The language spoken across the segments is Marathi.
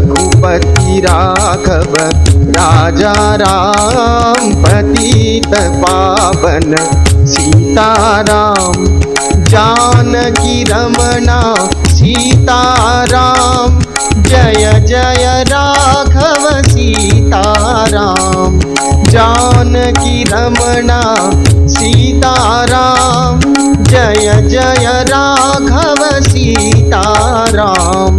रघुपति राघव राजा राम पतित पावन सीताराम जानकी रमणा सीताराम जय जय राघव सीताराम जानकी रमणा सीताराम जय जय राघव सीताराम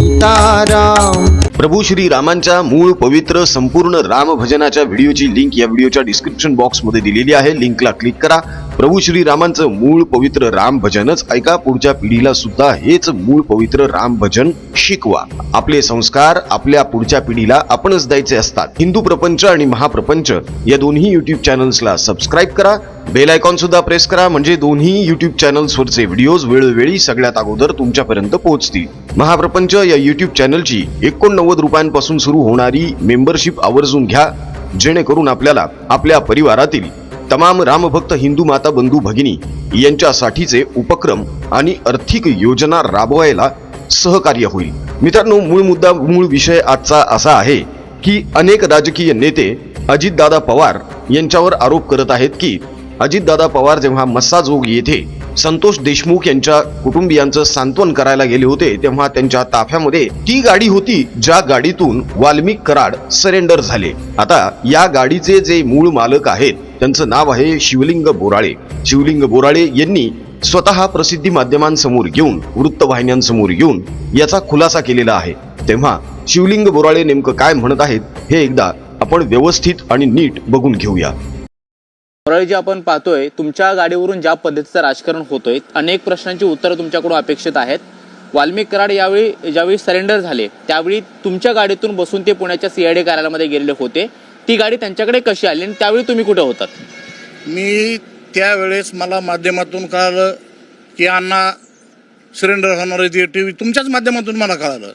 सीताराम प्रभू श्री रामांच्या मूळ पवित्र संपूर्ण राम भजनाच्या व्हिडिओची लिंक या व्हिडिओच्या डिस्क्रिप्शन बॉक्समध्ये दिलेली आहे. लिंकला क्लिक करा. प्रभू श्री रामांचं मूळ पवित्र राम भजनच ऐका. पुढच्या पिढीला सुद्धा हेच मूळ पवित्र राम भजन शिकवा. आपले संस्कार आपल्या पुढच्या पिढीला आपणच द्यायचे असतात. हिंदू प्रपंच आणि महाप्रपंच या दोन्ही युट्यूब चॅनल्सला सबस्क्राईब करा. बेल आयकॉन सुद्धा प्रेस करा म्हणजे दोन्ही युट्यूब चॅनल्सवरचे व्हिडिओज वेळोवेळी सगळ्यात अगोदर तुमच्यापर्यंत पोहोचतील. महाप्रपंच या युट्यूब चॅनलची एकोणनव्वद रुपयांपासून सुरू होणारी मेंबरशिप आवर्जून घ्या जेणेकरून आपल्याला आपल्या परिवारातील तमाम रामभक्त हिंदू माता बंधू भगिनी यांच्यासाठीचे उपक्रम आणि आर्थिक योजना राबवायला सहकार्य होईल. मित्रांनो मूळ मुद्दा मूळ विषय आजचा असा आहे की अनेक राजकीय नेते अजितदादा पवार यांच्यावर आरोप करत आहेत की अजितदादा पवार जेव्हा मस्साजोग येथे संतोष देशमुख यांच्या कुटुंबियांचं सांत्वन करायला गेले होते तेव्हा त्यांच्या ताफ्यामध्ये ती गाडी होती ज्या गाडीतून वाल्मिक कराड सरेंडर झाले. आता या गाडीचे जे मूळ मालक आहेत त्यांचं नाव आहे शिवलिंग बोराळे. शिवलिंग बोराळे यांनी स्वतः प्रसिद्धी माध्यमांसमोर घेऊन वृत्तवाहिन्यांसमोर येऊन याचा खुलासा केलेला आहे. तेव्हा शिवलिंग बोराळे नेमकं काय म्हणत आहेत हे एकदा आपण व्यवस्थित आणि नीट बघून घेऊया. मोराळी जे आपण पाहतोय तुमच्या गाडीवरून ज्या पद्धतीचं राजकारण होतोय अनेक प्रश्नांची उत्तरं तुमच्याकडून अपेक्षित आहेत. वाल्मिक कराड यावेळी ज्यावेळी सरेंडर झाले त्यावेळी तुमच्या गाडीतून बसून ते पुण्याच्या सीआयडी कार्यालयामध्ये गेलेले होते. ती गाडी त्यांच्याकडे कशी आली आणि त्यावेळी तुम्ही कुठे होतात? मी त्यावेळेस मला माध्यमातून कळालं की अण्णा सिलेंडर होणार आहे ते टी व्ही तुमच्याच माध्यमातून मला कळालं.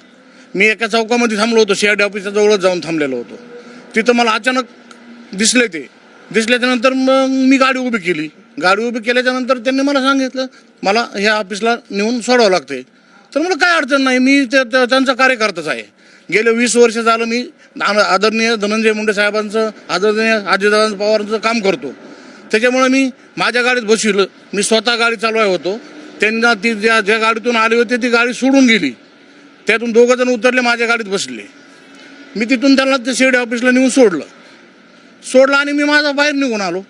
मी एका चौकामध्ये थांबलो होतो सी डी ऑफिसच्या जवळच जाऊन थांबलेलो होतो. तिथं मला अचानक दिसले ते. दिसल्याच्या नंतर मग मी गाडी उभी केली. गाडी उभी केल्याच्यानंतर त्यांनी मला सांगितलं मला ह्या ऑफिसला नेऊन सोडावं लागते तर मला काय अडचण नाही मी त्या- त्यांचा कार्यकर्ताच आहे. गेले वीस वर्ष झालं मी आदरणीय धनंजय मुंडे साहेबांचं आदरणीय अजितदादा पवारांचं काम करतो. त्याच्यामुळे मी माझ्या गाडीत बसविलं. मी स्वतः गाडी चालवाय होतो. त्यांना ती ज्या ज्या गाडीतून आली होती ती गाडी सोडून गेली. त्यातून दोघं जण उतरले माझ्या गाडीत बसले. मी तिथून त्यांना ते शेडी ऑफिसला नेऊन सोडलं. सोडलं आणि मी माझा बाहेर निघून आलो.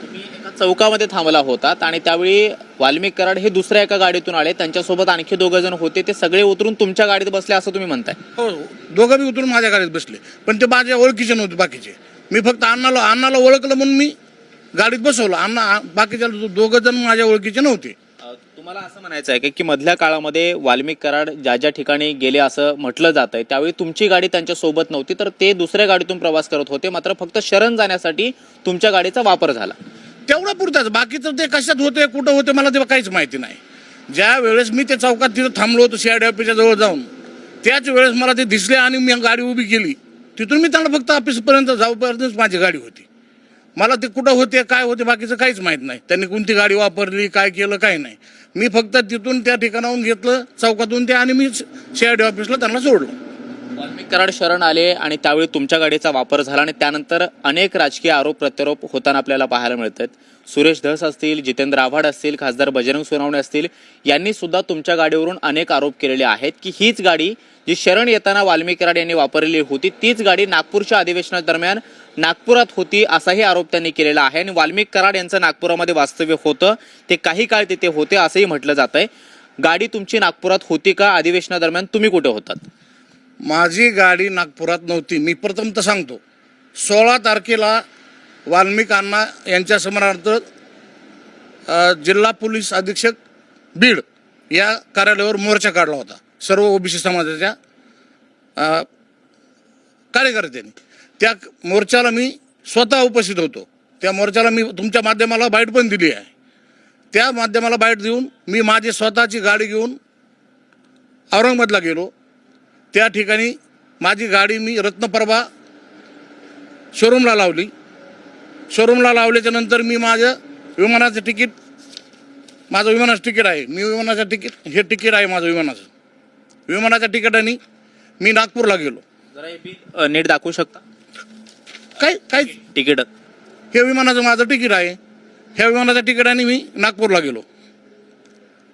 तुम्ही एका चौकामध्ये थांबला होतात आणि त्यावेळी वाल्मिक कराड हे दुसऱ्या एका गाडीतून आले. त्यांच्यासोबत आणखी दोघं जण होते. ते सगळे उतरून तुमच्या गाडीत बसले असं तुम्ही म्हणताय. हो दोघं बी उतरून माझ्या गाडीत बसले. पण ते माझ्या ओळखीचे नव्हते बाकीचे. मी फक्त अण्णाला अण्णाला ओळखलं म्हणून मी गाडीत बसवलं. अण्णा बाकीच्या दोघं जण माझ्या ओळखीचे नव्हते. तुम्हाला असं म्हणायचं आहे का की मधल्या काळामध्ये वाल्मिक कराड ज्या ज्या ठिकाणी गेले असं म्हटलं जात आहे त्यावेळी तुमची गाडी त्यांच्यासोबत नव्हती तर ते दुसऱ्या गाडीतून प्रवास करत होते मात्र फक्त शरण जाण्यासाठी तुमच्या गाडीचा वापर झाला. तेवढं पुरतंच. बाकीचं ते कशात होते कुठं होते मला ते काहीच माहिती नाही. ज्या वेळेस मी त्या चौकात तिथं थांबलो होतो सीआयडी ऑफिसच्या जवळ जाऊन त्याच वेळेस मला ते दिसले आणि मी गाडी उभी केली. तिथून मी त्यांना फक्त ऑफिसपर्यंत जाऊपर्यंतच माझी गाडी होती. मला ते कुठं होते काय होते बाकीचं काहीच माहीत नाही. त्यांनी कोणती गाडी वापरली काय केलं काय नाही. मी फक्त तिथून त्या ठिकाणाहून घेतलं चौकातून ते आणि मी सीआयडी ऑफिसला त्यांना सोडलं. वाल्मिक कराड शरण आले आणि त्यावेळी तुमच्या गाडीचा वापर झाला आणि त्यानंतर अनेक राजकीय आरोप प्रत्यारोप होताना आपल्याला पाहायला मिळत आहेत सुरेश धस असतील जितेंद्र आव्हाड असतील खासदार बजरंग सोनावणे असतील यांनी सुद्धा तुमच्या गाडीवरून अनेक आरोप केलेले आहेत की हीच गाडी जी शरण येताना वाल्मिक कराड यांनी वापरलेली होती तीच गाडी नागपूरच्या अधिवेशनादरम्यान नागपुरात होती असाही आरोप त्यांनी केलेला आहे. आणि वाल्मिक कराड यांचं नागपुरामध्ये वास्तव्य होतं. ते काही काळ तिथे होते असंही म्हटलं जात आहे. गाडी तुमची नागपुरात होती का? अधिवेशनादरम्यान तुम्ही कुठे होतात? माझी गाडी नागपुरात नव्हती. मी प्रथम तर सांगतो. सोळा तारखेला वाल्मिक अण्णा यांच्या स्मरणार्थ जिल्हा पोलीस अधीक्षक बीड या कार्यालयावर मोर्चा काढला होता. सर्व ओबीसी समाजाच्या कार्यकर्त्यांनी. त्या मोर्चाला मी स्वतः उपस्थित होतो. त्या मोर्चाला मी तुमच्या माध्यमाला बाईट पण दिली आहे. त्या माध्यमाला बाईट देऊन मी माझी स्वतःची गाडी घेऊन औरंगाबादला गेलो. त्या ठिकाणी माझी गाडी मी रत्नप्रभा शोरूमला लावली. शोरूमला लावल्याच्या नंतर मी माझं विमानाचं तिकीट माझं विमानाचं तिकीट आहे. मी विमानाचं तिकीट हे तिकीट आहे माझं विमानाचं. विमानाच्या तिकिटाने मी नागपूरला गेलो. जरा हे नीट दाखवू शकता? काय काय तिकीट. हे विमानाचं माझं तिकीट आहे. ह्या विमानाच्या तिकिटाने मी नागपूरला गेलो.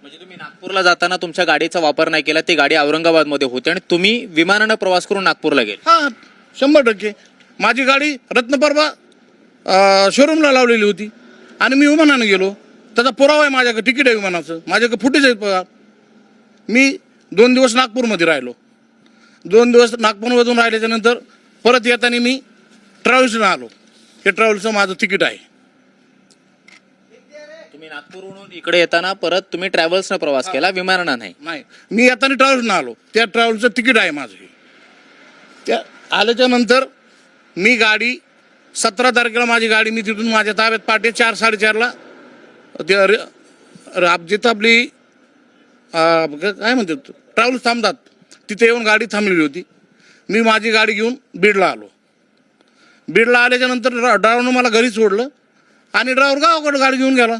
म्हणजे तुम्ही नागपूरला जाताना तुमच्या गाडीचा वापर नाही केला ती गाडी औरंगाबादमध्ये होती आणि तुम्ही विमानानं प्रवास करून नागपूरला गेले. हा शंभर टक्के. माझी गाडी रत्नपर्वा शोरूमला लावलेली होती आणि मी विमानानं गेलो. त्याचा पुरावा आहे माझ्याकडे तिकीट आहे विमानाचं. माझ्याकडे फुटेज आहे पहा. मी दोन दिवस नागपूरमध्ये राहिलो. दोन दिवस नागपूरमधून राहिल्याच्या नंतर परत येताना मी ट्रॅव्हल्सनं आलो. हे ट्रॅव्हल्सचं माझं तिकीट आहे. तुम्ही नागपूरहून इकडे येताना परत तुम्ही ट्रॅव्हल्सनं प्रवास केला विमानानं नाही. नाही. मी येताना ट्रॅव्हल्सनं आलो. त्या ट्रॅव्हल्सचं तिकीट आहे माझं हे. त्या आल्याच्यानंतर मी गाडी सतरा तारखेला माझी गाडी मी तिथून माझ्या ताब्यात पहाटे चार साडेचारला ते रे- जिथं आपली अं, काय म्हणतात? ट्रॅव्हल्स थांबतात. तिथे येऊन गाडी थांबलेली होती. मी माझी गाडी घेऊन बीडला आलो. बीडला आल्याच्यानंतर ड्रायव्हरनं मला घरी सोडलं आणि ड्रायव्हर गावाकडे गाडी घेऊन गेला.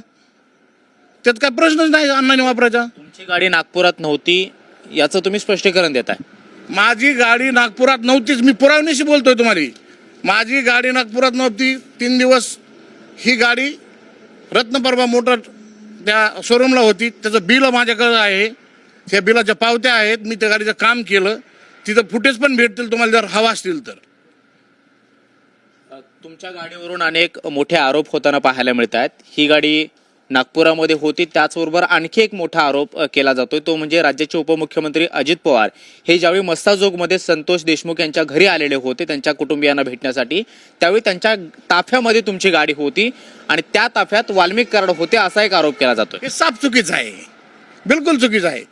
त्यात काय प्रश्नच नाही अण्णाने वापरायचा. तुमची गाडी नागपुरात नव्हती याचं तुम्ही स्पष्टीकरण देताय. माझी गाडी नागपुरात नव्हतीच मी पुरावणीशी बोलतोय तुम्हाला. माझी गाडी नागपुरात नव्हती तीन दिवस ही गाडी रत्नपर्वा मोटर त्या शोरूमला होती. त्याचं बिल माझ्याकडे आहे. त्या बिलाच्या पावत्या आहेत. मी त्या गाडीचं काम केलं. तिथं फुटेज पण भेटतील तुम्हाला जर हवा असतील तर. तुमच्या गाडीवरून अनेक मोठे आरोप होताना पाहायला मिळत आहेत ही गाडी नागपुरामध्ये होती त्याचबरोबर आणखी एक मोठा आरोप केला जातोय. तो म्हणजे राज्याचे उपमुख्यमंत्री अजित पवार. हे ज्यावेळी मस्ताजोगमध्ये संतोष देशमुख यांच्या घरी आलेले होते त्यांच्या कुटुंबियांना भेटण्यासाठी त्यावेळी त्यांच्या ताफ्यामध्ये तुमची गाडी होती आणि त्या ताफ्यात वाल्मिक कराड होते असा एक आरोप केला जातोय. हे साफ चुकीचं आहे. बिलकुल चुकीचं आहे.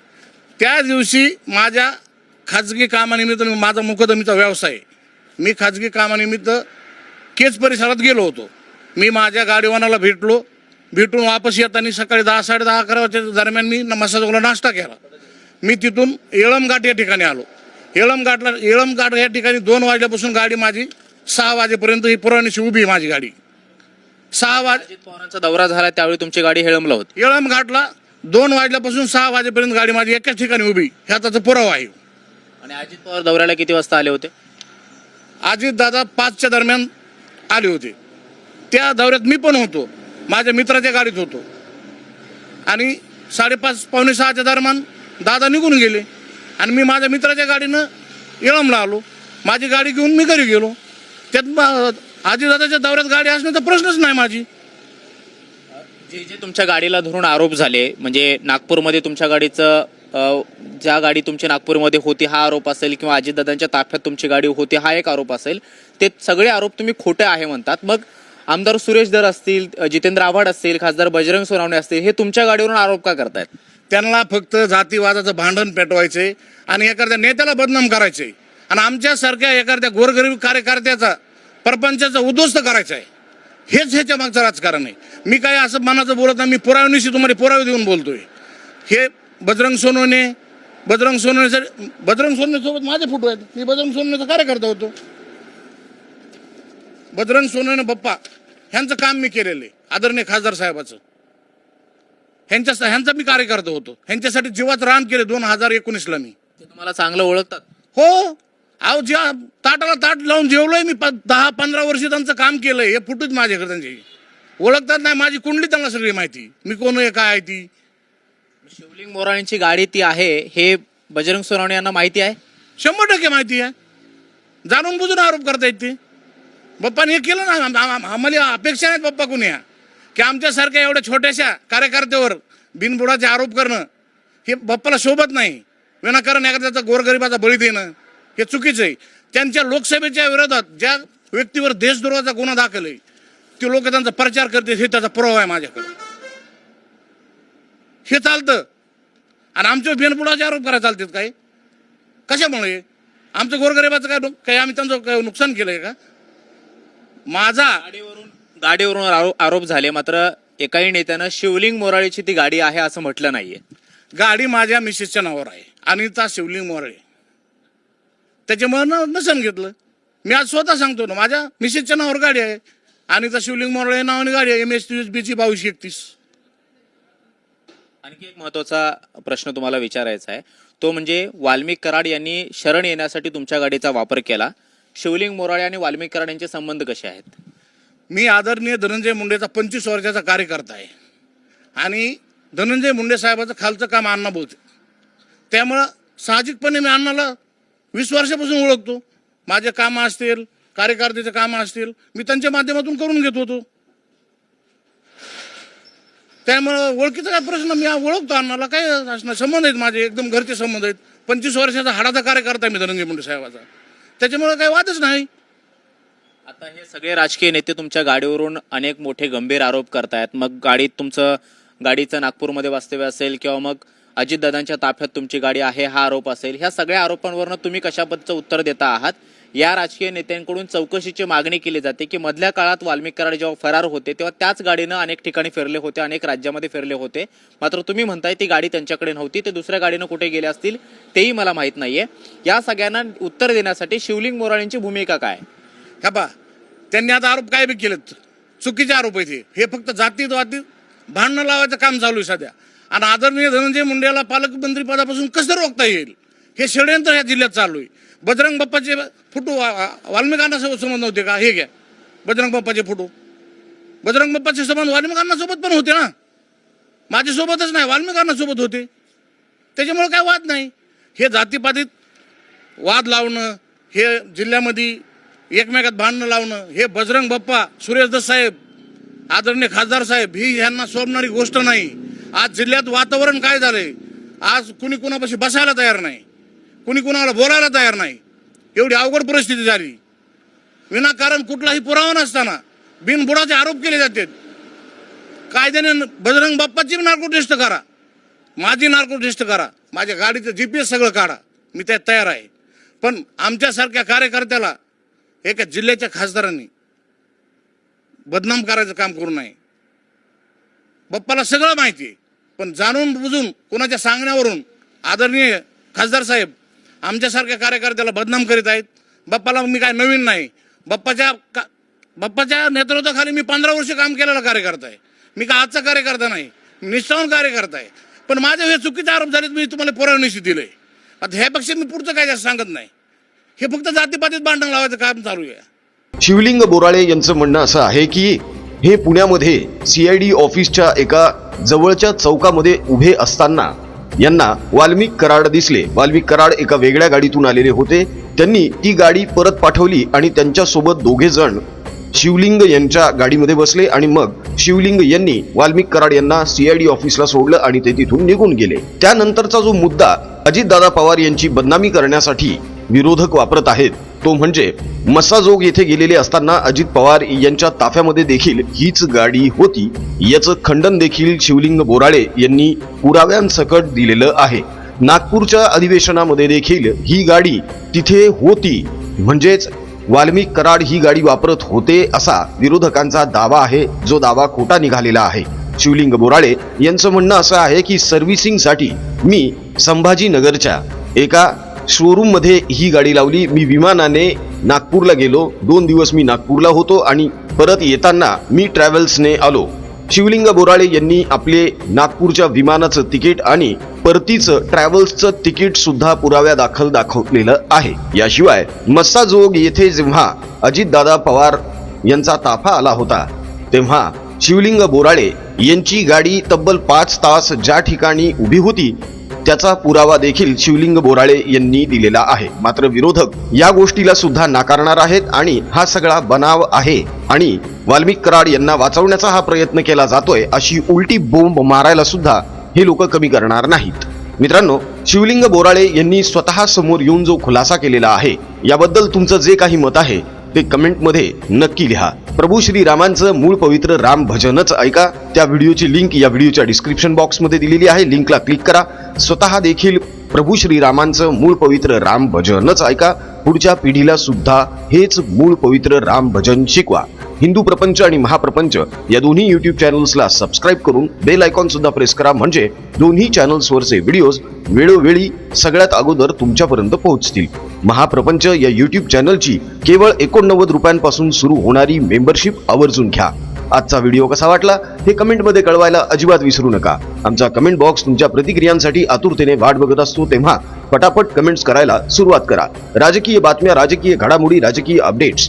त्या दिवशी माझ्या खाजगी कामानिमित्त माझा मुकदमीचा व्यवसाय मी खाजगी कामानिमित्त केच परिसरात गेलो होतो. मी माझ्या गाडीवानाला भेटलो. भेटून वापस येताना सकाळी दहा साडे दहा अकरा वाजच्या दरम्यान मी मसाजोगला नाश्ता केला. मी तिथून येळमघाट या ठिकाणी आलो. येळमघाटला येळमघाट या ठिकाणी दोन वाजल्यापासून गाडी माझी सहा वाजेपर्यंत ही पुरवणीशी उभी आहे माझी गाडी. सहा वाज पवारांचा दौरा झाला त्यावेळी तुमची गाडी हेळमला होती. येळम घाटला दोन वाजल्यापासून सहा वाजेपर्यंत गाडी माझी एकाच ठिकाणी उभी. ह्याचा पुरावा आहे. आणि अजित पवार दौऱ्याला किती वाजता आले होते? अजित दादा पाचच्या दरम्यान आले होते. त्या दौऱ्यात मी पण होतो. माझ्या मित्राच्या गाडीत होतो. आणि साडेपाच पावणे सहाच्या दरम्यान दादा निघून गेले. आणि मी माझ्या मित्राच्या गाडीनं येळमला आलो. माझी गाडी घेऊन मी घरी गेलो. त्यात आजीदादाच्या दौऱ्यात गाडी असण्याचा प्रश्नच नाही माझी. जे जे तुमच्या गाडीला धरून आरोप झाले म्हणजे नागपूरमध्ये तुमच्या गाडीचं ज्या गाडी तुमची नागपूरमध्ये होती हा आरोप असेल किंवा अजितदादांच्या ताफ्यात तुमची गाडी होती हा एक आरोप असेल. ते सगळे आरोप तुम्ही खोटे आहे म्हणतात. मग आमदार सुरेश दर असतील जितेंद्र आव्हाड असतील खासदार बजरंग सोनावणे असतील हे तुमच्या गाडीवरून आरोप का करतायत? त्यांना फक्त जातीवादाचं भांडण पेटवायचे आणि एखाद्या नेत्याला बदनाम करायचे. आणि आमच्यासारख्या एखाद्या गोरगरीब कार्यकर्त्याचा परपंचाचा उद्ध्वस्त करायचा आहे. हेच ह्याच्या मागचं राजकारण आहे. मी काय असं मनाचं बोलत नाही मी पुराव्यानिशी तुम्हाला पुरावे देऊन बोलतोय. हे बजरंग सोनवणे बजरंग सोनवणे बजरंग सोनवणेसोबत माझे फोटो आहेत. मी बजरंग सोनवणेचा कार्यकर्ता होतो. बजरंग सोनवणे बप्पा ह्यांचं काम मी केलेलं आहे आदरणीय खासदार साहेबाचं. ह्यांच्या ह्यांचा मी कार्यकर्ता होतो. ह्यांच्यासाठी जीवात रान केले दोन हजार एकोणीसला मी. ते तुम्हाला चांगलं ओळखतात. हो. अहो ज्या ताटाला ताट लावून जेवलोय मी दहा पंधरा वर्ष त्यांचं काम केलंय. हे फुटूच माझ्याकडे त्यांची. ओळखतात नाही माझी कुंडली त्यांना सगळी माहिती. मी कोण आहे काय आहे ती? शिवलिंग मोराणींची गाडी ती आहे हे बजरंग सोनावणे यांना माहिती आहे? शंभर टक्के माहिती आहे. जाणून बुजून आरोप करता येते बाप्पाने हे केलं ना आम- आम- आम्हाला अपेक्षा नाहीत बाप्पा कुणी या की आमच्यासारख्या एवढ्या छोट्याशा कार्यकर्त्यावर बिनबुडाचे आरोप करणं हे बाप्पाला शोभत नाही. विनाकारण एखाद्याचा गोरगरिबाचा बळी देणं हे चुकीचं आहे. त्यांच्या लोकसभेच्या विरोधात ज्या व्यक्तीवर देशद्रोहाचा गुन्हा दाखल आहे ते लोक त्यांचा प्रचार करते हे त्याचा पुरावा आहे माझ्याकडे. हे चालतं. आणि आमच्यावर बिनबुडाचे आरोप करायला चालतात काय? कशामुळे? आमचं गोरगरिबाचं काय काही आम्ही त्यांचं काय नुकसान केलंय का? माझा गाडीवरून गाडीवरून आरो- आरोप झाले मात्र एकाही नेत्यानं शिवलिंग मोराळीची ती गाडी आहे असं म्हटलं नाहीये. गाडी माझ्या मिसेसच्या नावावर आहे. अनिता शिवलिंग मोरळे. त्याच्यामुळे न नसन घेतलं. मी आज स्वतः सांगतो ना माझ्या मिसेसच्या नावावर गाडी आहे. आणि त्या शिवलिंग मोरळे नावाने गाडी आहे. एम एस बीची बावीसशे एकतीस. आणखी एक महत्त्वाचा प्रश्न तुम्हाला विचारायचा आहे. तो म्हणजे वाल्मिक कराड यांनी शरण येण्यासाठी तुमच्या गाडीचा वापर केला. शिवलिंग मोराळे आणि वाल्मिक कराड यांचे संबंध कसे आहेत? मी आदरणीय धनंजय मुंडेचा पंचवीस वर्षाचा कार्यकर्ता आहे. आणि धनंजय मुंडे साहेबाचं खालचं काम अण्णा बोलते त्यामुळं साहजिकपणे मी अण्णाला वीस वर्षापासून ओळखतो. माझे कामं असतील कार्यकर्त्याचे कामं असतील मी त्यांच्या माध्यमातून करून घेत होतो. त्यामुळं ओळखीचा काय प्रश्न? मी ओळखतो अण्णाला. काय असणार? संबंध आहेत माझे. एकदम घरचे संबंध आहेत. पंचवीस वर्षाचा हाडाचा कार्यकर्ता मी धनंजय मुंडे साहेबाचा. त्याच्यामुळे काही वादच नाही. आता हे सगळे राजकीय नेते तुमच्या गाडीवरून अनेक मोठे गंभीर आरोप करतायत. मग गाडीत तुमचं गाडीचं नागपूरमध्ये वास्तव्य असेल किंवा मग अजितदादांच्या ताफ्यात तुमची गाडी आहे हा आरोप असेल. ह्या सगळ्या आरोपांवरनं तुम्ही कशा उत्तर देता आहात? या राजकीय नेत्यांकडून चौकशीची मागणी केली जाते की मधल्या काळात वाल्मिक कराड जेव्हा फरार होते तेव्हा त्याच गाडीनं अनेक ठिकाणी फिरले होते अनेक राज्यामध्ये फिरले होते. मात्र तुम्ही म्हणताय ती गाडी त्यांच्याकडे नव्हती ते दुसऱ्या गाडीनं कुठे गेले असतील तेही मला माहीत नाहीये. या सगळ्यांना उत्तर देण्यासाठी शिवलिंग मोराळेंची भूमिका काय? ह्या पा त्यांनी आता आरोप काय बी केलेत? चुकीचे आरोप आहेत हे. हे फक्त जातीत भांडणं लावायचं काम चालू आहे सध्या. आणि आदरणीय धनंजय मुंडेला पालकमंत्री पदापासून कसं रोखता येईल? हे षडयंत्र या जिल्ह्यात चालू आहे. बजरंग बाप्पाचे फोटो वा- वाल्मिकांनासोबत संबंध होते का? हे घ्या. बजरंग बाप्पाचे फोटो. बजरंग बाप्पाचे संबंध वाल्मिकांनासोबत पण होते ना? माझ्यासोबतच नाही वाल्मिकांनासोबत होते. त्याच्यामुळे काय वाद नाही. हे जातीपातीत वाद लावणं हे जिल्ह्यामध्ये एकमेकात भांडणं लावणं हे बजरंग बाप्पा सुरेश साहेब आदरणीय खासदार साहेब ही ह्यांना सोबणारी गोष्ट नाही. आज जिल्ह्यात वातावरण काय झालंय? आज कुणी कुणापाशी बसायला तयार नाही. कुणी कुणाला बोलायला तयार नाही. एवढी अवघड परिस्थिती झाली. विनाकारण कुठलाही पुरावा नसताना बिनबुडाचे आरोप केले जातात कायद्याने बजरंग बाप्पाची नार्को टेस्ट करा. माझी नार्को टेस्ट करा. माझ्या गाडीचं जी पी एस सगळं काढा. मी त्यात तयार आहे. पण आमच्यासारख्या कार्यकर्त्याला एका जिल्ह्याच्या खासदारांनी बदनाम करायचं काम करू नये. बाप्पाला सगळं माहिती आहे. पण जाणून बुजून कोणाच्या सांगण्यावरून आदरणीय खासदार साहेब आमच्यासारख्या कार्यकर्त्याला बदनाम करीत आहेत. बाप्पाला मी काय नवीन नाही. बाप्पाच्या का बाप्पाच्या नेतृत्वाखाली मी पंधरा वर्ष काम केलेला कार्यकर्ता आहे. मी का आजचा कार्यकर्ता नाही. निष्ठावून कार्यकर्ता आहे. पण माझे हे चुकीचे आरोप झालेत मी तुम्हाला पुरवणीशी दिले आता ह्यापेक्षा मी पुढचं काय जास्त सांगत नाही. हे फक्त जातीपातीत भांडण लावायचं काम चालू आहे. शिवलिंग बोराळे यांचं म्हणणं असं आहे की हे पुण्यामध्ये सीआयडी ऑफिसच्या एका जवळच्या चौकामध्ये उभे असताना यांना वाल्मिक कराड दिसले. वाल्मिक कराड एका वेगळ्या गाडीतून आलेले होते. त्यांनी ती गाडी परत पाठवली आणि त्यांच्यासोबत दोघे जण शिवलिंग यांच्या गाडीमध्ये बसले आणि मग शिवलिंग यांनी वाल्मिक कराड यांना सीआयडी ऑफिसला सोडलं आणि ते तिथून निघून गेले. त्यानंतरचा जो मुद्दा अजितदादा पवार यांची बदनामी करण्यासाठी विरोधक वापरत आहेत तो म्हणजे मसाजोग येथे गेलेले असताना अजित पवार यांच्या ताफ्यामध्ये देखील हीच गाडी होती. याचं खंडन देखील शिवलिंग बोराळे यांनी पुराव्यांसकट दिलेलं आहे. नागपूरच्या अधिवेशनामध्ये देखील ही गाडी तिथे होती. म्हणजेच वाल्मिक कराड ही गाडी वापरत होते असा विरोधकांचा दावा आहे. जो दावा खोटा निघालेला आहे. शिवलिंग बोराळे यांचं म्हणणं असं आहे की सर्व्हिसिंगसाठी मी संभाजीनगरच्या एका शोरूममध्ये ही गाडी लावली. मी विमानाने नागपूरला गेलो. दोन दिवस मी नागपूरला होतो आणि परत येताना मी ट्रॅव्हल्सने आलो. शिवलिंग बोराळे यांनी आपले नागपूरच्या विमानाचं तिकीट आणि परतीचं ट्रॅव्हल्सचं तिकीट सुद्धा पुराव्या दाखल दाखवलेलं आहे. याशिवाय मस्साजोग येथे जेव्हा अजितदादा पवार यांचा ताफा आला होता तेव्हा शिवलिंग बोराळे यांची गाडी तब्बल पाच तास ज्या ठिकाणी उभी होती त्याचा पुरावा देखील शिवलिंग बोराळे यांनी दिलेला आहे. मात्र विरोधक या गोष्टीला सुद्धा नाकारणार आहेत आणि हा सगळा बनाव आहे आणि वाल्मिक कराड यांना वाचवण्याचा हा प्रयत्न केला जातोय अशी उलटी बोंब मारायला सुद्धा हे लोक कमी करणार नाहीत. मित्रांनो शिवलिंग बोराळे यांनी स्वतः समोर येऊन जो खुलासा केलेला आहे याबद्दल तुमचं जे काही मत आहे ते कमेंटमध्ये नक्की लिहा. प्रभू श्री रामांचं मूळ पवित्र राम भजनच ऐका. त्या व्हिडिओची लिंक या व्हिडिओच्या डिस्क्रिप्शन बॉक्समध्ये दिलेली आहे. लिंकला क्लिक करा. स्वतः देखील प्रभू श्री रामांचं मूळ पवित्र राम भजनच ऐका. पुढच्या पिढीला सुद्धा हेच मूळ पवित्र राम भजन शिकवा. हिंदू प्रपंच आणि महाप्रपंच या दोन्ही युट्यूब चॅनल्सला सबस्क्राईब करून बेल आयकॉन सुद्धा प्रेस करा. म्हणजे दोन्ही चॅनल्सवरचे व्हिडिओज वेळोवेळी सगळ्यात अगोदर तुमच्यापर्यंत पोहोचतील. महाप्रपंच या युट्यूब चॅनलची केवळ एकोणनव्वद रुपयांपासून सुरू होणारी मेंबरशिप आवर्जून घ्या. आजचा व्हिडिओ कसा वाटला हे कमेंटमध्ये कळवायला अजिबात विसरू नका. आमचा कमेंट बॉक्स तुमच्या प्रतिक्रियांसाठी आतुरतेने वाट बघत असतो तेव्हा पटापट कमेंट्स करायला सुरुवात करा. राजकीय बातम्या राजकीय घडामोडी राजकीय अपडेट्स